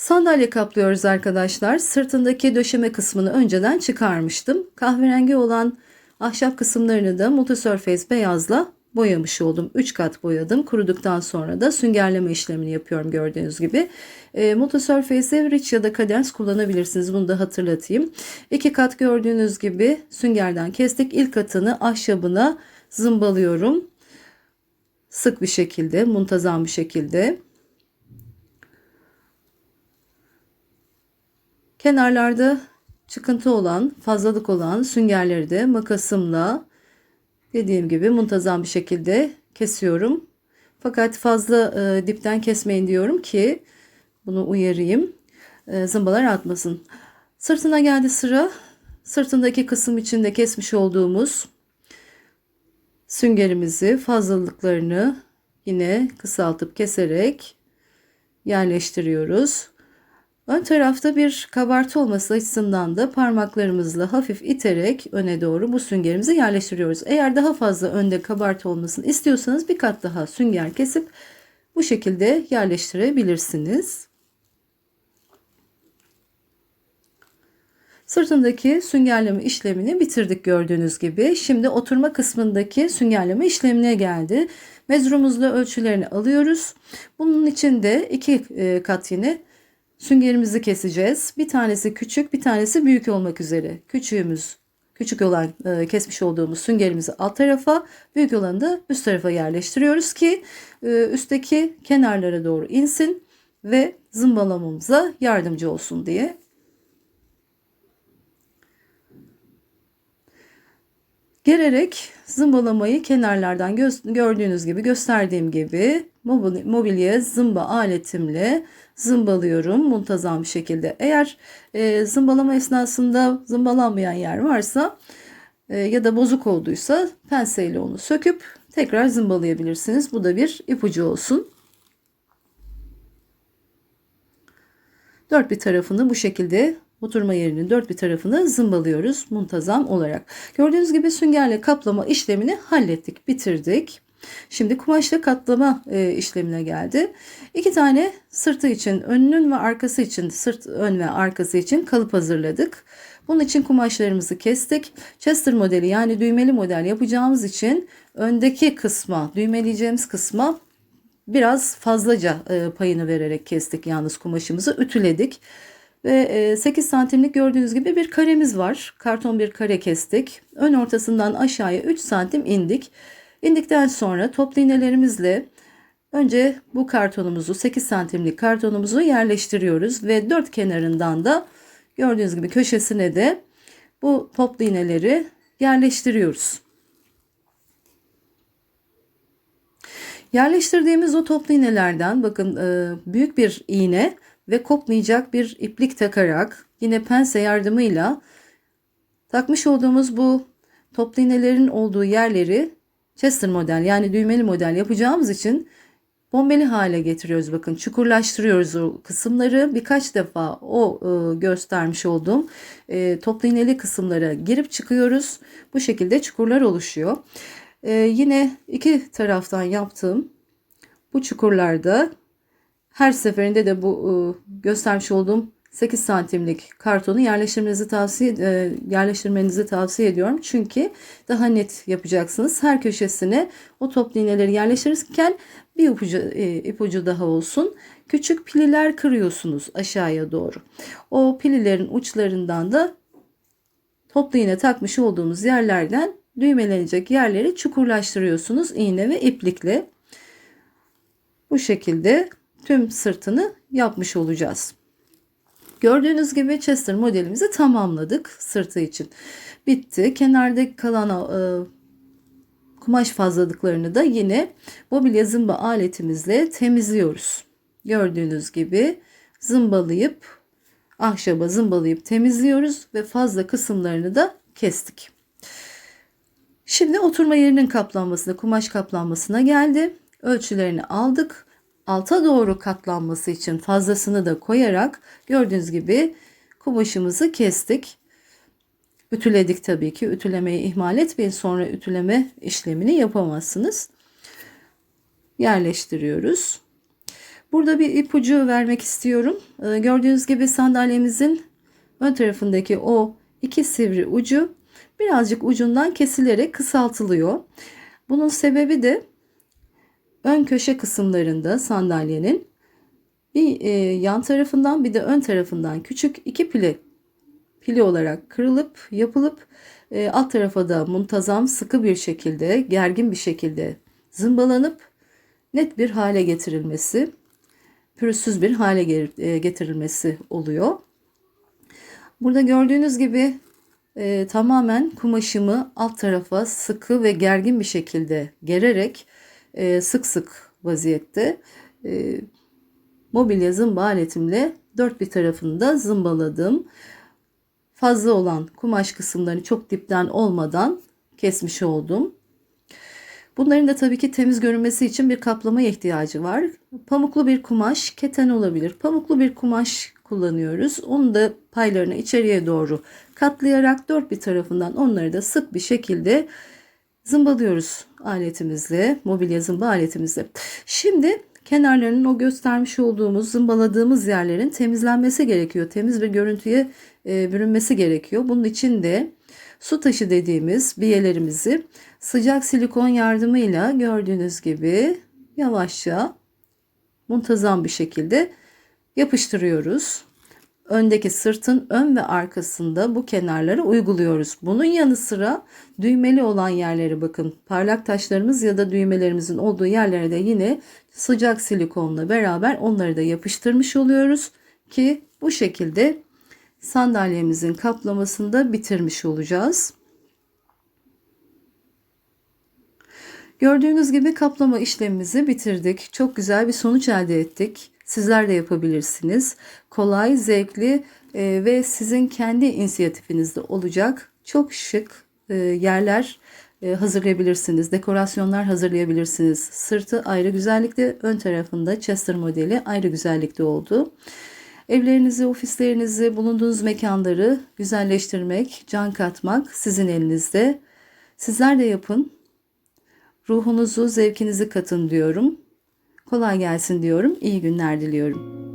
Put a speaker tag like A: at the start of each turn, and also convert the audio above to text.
A: Sandalye kaplıyoruz arkadaşlar. Sırtındaki döşeme kısmını önceden çıkarmıştım. Kahverengi olan ahşap kısımlarını da Multisurface beyazla boyamış oldum. 3 kat boyadım. Kuruduktan sonra da süngerleme işlemini yapıyorum gördüğünüz gibi. E, Multisurface'e Rich ya da Cadence kullanabilirsiniz. Bunu da hatırlatayım. 2 kat gördüğünüz gibi süngerden kestik. İlk katını ahşabına zımbalıyorum. Sık bir şekilde, muntazam bir şekilde. Kenarlarda çıkıntı olan, fazlalık olan süngerleri de makasımla dediğim gibi muntazam bir şekilde kesiyorum. Fakat fazla e, dipten kesmeyin diyorum ki bunu uyarayım. E, zımbalar atmasın. Sırtına geldi sıra. Sırtındaki kısım içinde kesmiş olduğumuz süngerimizi fazlalıklarını yine kısaltıp keserek yerleştiriyoruz. Ön tarafta bir kabartı olması açısından da parmaklarımızla hafif iterek öne doğru bu süngerimizi yerleştiriyoruz. Eğer daha fazla önde kabartı olmasını istiyorsanız bir kat daha sünger kesip bu şekilde yerleştirebilirsiniz. Sırtındaki süngerleme işlemini bitirdik gördüğünüz gibi. Şimdi oturma kısmındaki süngerleme işlemine geldi. Mezrumuzla ölçülerini alıyoruz. Bunun için de iki e, kat yine süngerimizi keseceğiz. Bir tanesi küçük, bir tanesi büyük olmak üzere. Küçüğümüz, küçük olan e, kesmiş olduğumuz süngerimizi alt tarafa, büyük olanı da üst tarafa yerleştiriyoruz ki e, üstteki kenarlara doğru insin ve zımbalamamıza yardımcı olsun diye. Gererek zımbalamayı kenarlardan gördüğünüz gibi gösterdiğim gibi mobilya zımba aletimle zımbalıyorum muntazam bir şekilde. Eğer e, zımbalama esnasında zımbalanmayan yer varsa e, ya da bozuk olduysa penseyle onu söküp tekrar zımbalayabilirsiniz. Bu da bir ipucu olsun. Dört bir tarafını bu şekilde oturma yerinin dört bir tarafını zımbalıyoruz muntazam olarak. Gördüğünüz gibi süngerle kaplama işlemini hallettik, bitirdik. Şimdi kumaşla katlama e, işlemine geldi. İki tane sırtı için, önünün ve arkası için, sırt ön ve arkası için kalıp hazırladık. Bunun için kumaşlarımızı kestik. Chester modeli yani düğmeli model yapacağımız için öndeki kısma, düğmeleyeceğimiz kısma biraz fazlaca e, payını vererek kestik yalnız kumaşımızı ütüledik. Ve 8 e, santimlik gördüğünüz gibi bir karemiz var. Karton bir kare kestik. Ön ortasından aşağıya 3 santim indik. İndikten sonra toplu iğnelerimizle önce bu kartonumuzu 8 santimlik kartonumuzu yerleştiriyoruz. Ve dört kenarından da gördüğünüz gibi köşesine de bu toplu iğneleri yerleştiriyoruz. Yerleştirdiğimiz o toplu iğnelerden bakın e, büyük bir iğne ve kopmayacak bir iplik takarak yine pense yardımıyla takmış olduğumuz bu toplu iğnelerin olduğu yerleri Chester model yani düğmeli model yapacağımız için bombeli hale getiriyoruz. Bakın çukurlaştırıyoruz o kısımları. Birkaç defa o e, göstermiş olduğum e, toplu iğneli kısımlara girip çıkıyoruz. Bu şekilde çukurlar oluşuyor. E, yine iki taraftan yaptığım bu çukurlarda her seferinde de bu e, göstermiş olduğum 8 santimlik kartonu yerleştirmenizi tavsiye e, yerleştirmenizi tavsiye ediyorum. Çünkü daha net yapacaksınız. Her köşesine o toplu iğneleri yerleştirirken bir ipucu, e, ipucu daha olsun. Küçük pililer kırıyorsunuz aşağıya doğru. O pililerin uçlarından da toplu iğne takmış olduğumuz yerlerden düğmelenecek yerleri çukurlaştırıyorsunuz iğne ve iplikle. Bu şekilde tüm sırtını yapmış olacağız. Gördüğünüz gibi Chester modelimizi tamamladık sırtı için. Bitti. Kenardaki kalan e, kumaş fazlalıklarını da yine mobilya zımba aletimizle temizliyoruz. Gördüğünüz gibi zımbalayıp ahşaba zımbalayıp temizliyoruz ve fazla kısımlarını da kestik. Şimdi oturma yerinin kaplanmasına, kumaş kaplanmasına geldi. Ölçülerini aldık alta doğru katlanması için fazlasını da koyarak gördüğünüz gibi kumaşımızı kestik. Ütüledik tabii ki. Ütülemeyi ihmal etmeyin. Sonra ütüleme işlemini yapamazsınız. Yerleştiriyoruz. Burada bir ipucu vermek istiyorum. Ee, Gördüğünüz gibi sandalyemizin ön tarafındaki o iki sivri ucu birazcık ucundan kesilerek kısaltılıyor. Bunun sebebi de ön köşe kısımlarında sandalyenin bir e, yan tarafından bir de ön tarafından küçük iki pili pili olarak kırılıp yapılıp e, alt tarafa da muntazam sıkı bir şekilde gergin bir şekilde zımbalanıp net bir hale getirilmesi pürüzsüz bir hale e, getirilmesi oluyor. Burada gördüğünüz gibi e, tamamen kumaşımı alt tarafa sıkı ve gergin bir şekilde gererek e, sık sık vaziyette e, mobilya zımba aletimle dört bir tarafını da zımbaladım. Fazla olan kumaş kısımlarını çok dipten olmadan kesmiş oldum. Bunların da tabii ki temiz görünmesi için bir kaplamaya ihtiyacı var. Pamuklu bir kumaş, keten olabilir. Pamuklu bir kumaş kullanıyoruz. Onu da paylarını içeriye doğru katlayarak dört bir tarafından onları da sık bir şekilde zımbalıyoruz aletimizle, mobilya zımba aletimizle. Şimdi kenarlarının o göstermiş olduğumuz zımbaladığımız yerlerin temizlenmesi gerekiyor. Temiz bir görüntüye e, bürünmesi gerekiyor. Bunun için de su taşı dediğimiz biyelerimizi sıcak silikon yardımıyla gördüğünüz gibi yavaşça muntazam bir şekilde yapıştırıyoruz. Öndeki sırtın ön ve arkasında bu kenarları uyguluyoruz. Bunun yanı sıra düğmeli olan yerleri bakın parlak taşlarımız ya da düğmelerimizin olduğu yerlere de yine sıcak silikonla beraber onları da yapıştırmış oluyoruz ki bu şekilde sandalyemizin kaplamasını da bitirmiş olacağız. Gördüğünüz gibi kaplama işlemimizi bitirdik. Çok güzel bir sonuç elde ettik. Sizler de yapabilirsiniz. Kolay, zevkli e, ve sizin kendi inisiyatifinizde olacak çok şık e, yerler e, hazırlayabilirsiniz. Dekorasyonlar hazırlayabilirsiniz. Sırtı ayrı güzellikte, ön tarafında Chester modeli ayrı güzellikte oldu. Evlerinizi, ofislerinizi, bulunduğunuz mekanları güzelleştirmek, can katmak sizin elinizde. Sizler de yapın. Ruhunuzu, zevkinizi katın diyorum. Kolay gelsin diyorum. İyi günler diliyorum.